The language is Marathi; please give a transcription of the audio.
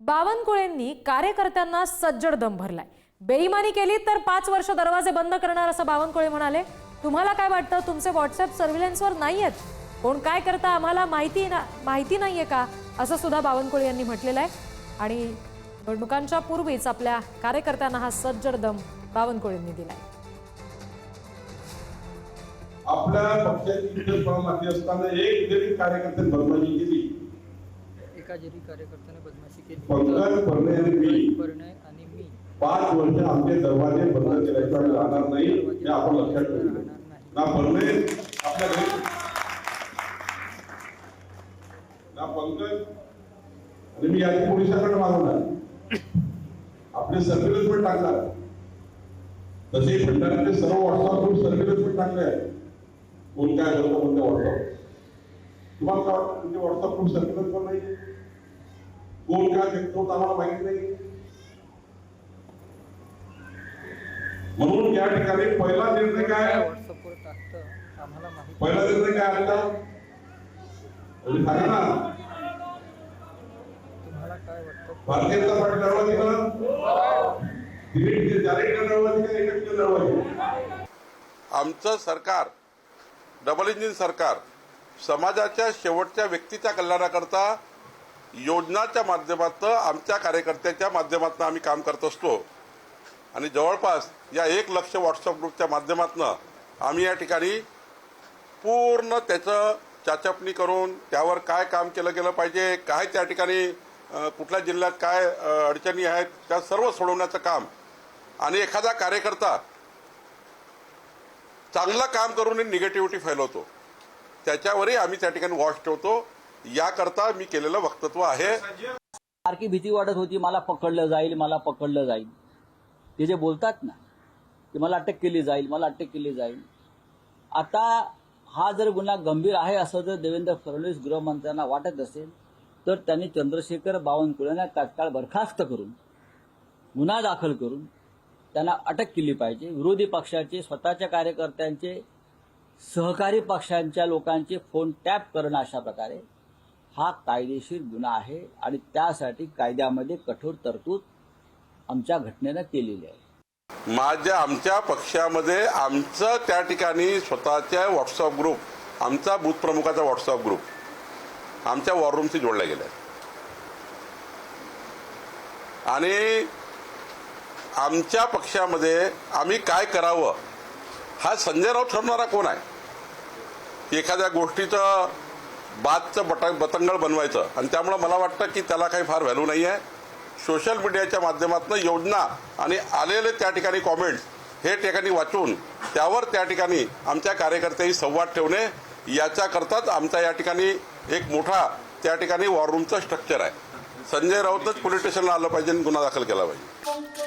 बावनकुळेंनी कार्यकर्त्यांना सज्जड दम भरलाय. बेईमानी केली तर पाच वर्ष दरवाजे बंद करणार असं बावनकुळे म्हणाले. तुम्हाला काय वाटतं? तुमचे व्हॉट्सअप सर्व्हिलन्सवर नाही आहेत कोण काय करता आम्हाला माहिती ना माहिती नाही आहे का? असं सुद्धा बावनकुळे यांनी म्हटलेलं आहे. आणि निवडणुकांच्या पूर्वीच आपल्या कार्यकर्त्यांना हा सज्जड दम बावनकुळेंनी दिलाय. आपल्या पक्षाची असताना एक जरी कार्यकर्त्यांनी बदमाशी केली एका जरी कार्यकर्त्याने बदमाशी केली. पंकज परणे आणि मी. परणे आणि मी. पाच वर्ष आमचे दरवाजे बंद केल्याशिवाय राहणार नाही हे आपण लक्षात ना परणे आपल्या घरी. ना पंकज. आणि मी याची पोलिसांकडे मागवणार आपले सर्व्हिलन्स पण टाकणार तसे भंडाऱ्याचे सर्व व्हॉट्सअप ग्रुप सर्व्हिलन्स पण टाकले आहे कोण काय करतो कोणत्या व्हॉट्सअप तुम्हाला काय वाटतं तुमचे व्हॉट्सअप ग्रुप सर्व्हिलन्स पण नाही. कोण काय करतो आम्हाला माहिती नाही. म्हणून या ठिकाणी पहिला निर्णय काय आहे? व्हॉट्सअपवर टाकतं आम्हाला माहिती पहिला निर्णय काय आता? सांगा ना. तुम्हाला काय वाटतं? भारतीय जनता पार्टी लढवायची का लढवायची लढवायची आमचं सरकार डबल इंजिन सरकार समाजाच्या शेवटच्या व्यक्तीच्या कल्याणाकरता योजनाच्या माध्यमातून आमच्या कार्यकर्त्याच्या माध्यमातून आम्ही काम करत असतो. आणि जवळपास या एक लक्ष व्हॉट्सअप ग्रुपच्या माध्यमातून आम्ही या ठिकाणी पूर्ण त्याचं चाचपणी करून त्यावर काय काम केलं गेलं पाहिजे काय त्या ठिकाणी कुठल्या जिल्ह्यात काय अडचणी आहेत त्या सर्व सोडवण्याचं काम. आणि एखादा कार्यकर्ता चांगलं काम करून निगेटिव्हिटी फैलवतो. त्याच्यावरही आम्ही त्या ठिकाणी वॉच ठेवतो. याकरता मी केलेलं वक्तव्य आहे. सारखी भीती वाटत होती मला पकडलं जाईल मला पकडलं जाईल. ते जे बोलतात ना ते मला अटक केली जाईल मला अटक केली जाईल. आता हा जर गुन्हा गंभीर आहे असं जर देवेंद्र फडणवीस गृहमंत्र्यांना वाटत असेल तर त्यांनी चंद्रशेखर बावनकुळेंना तात्काळ बरखास्त करून गुन्हा दाखल करून त्यांना अटक केली पाहिजे. विरोधी पक्षाचे स्वतःच्या कार्यकर्त्यांचे सहकारी पक्षांच्या लोकांचे फोन टॅप करणं अशा प्रकारे हा कायदेशीर गुन्हा आहे आणि त्यासाठी कायद्यामध्ये कठोर तरतूद आमच्या घटनेनं केलेली आहे. माझ्या आमच्या पक्षामध्ये आमचं त्या ठिकाणी स्वतःच्या व्हॉट्सअप ग्रुप आमचा बूथ प्रमुखाचा व्हॉट्सअप ग्रुप आमच्या वॉररूमशी जोडला गेला आहे आणि आमच्या पक्षामध्ये आम्ही काय करावं हा संजय राऊत ठरणारा कोण आहे? एखाद्या गोष्टीचं बादचं बट बतंगळ बनवायचं. आणि त्यामुळं मला वाटतं की त्याला काही फार व्हॅल्यू नाही आहे सोशल मीडियाच्या माध्यमातून योजना आणि आलेले त्या ठिकाणी कॉमेंट्स हे ठिकाणी वाचून त्यावर त्या ठिकाणी आमच्या कार्यकर्त्यांनी संवाद ठेवणे याच्याकरताच आमचा या ठिकाणी एक मोठा त्या ठिकाणी वॉर रूमचं स्ट्रक्चर आहे. संजय राऊतच पोलीस स्टेशनला आलं पाहिजे आणि गुन्हा दाखल केला पाहिजे.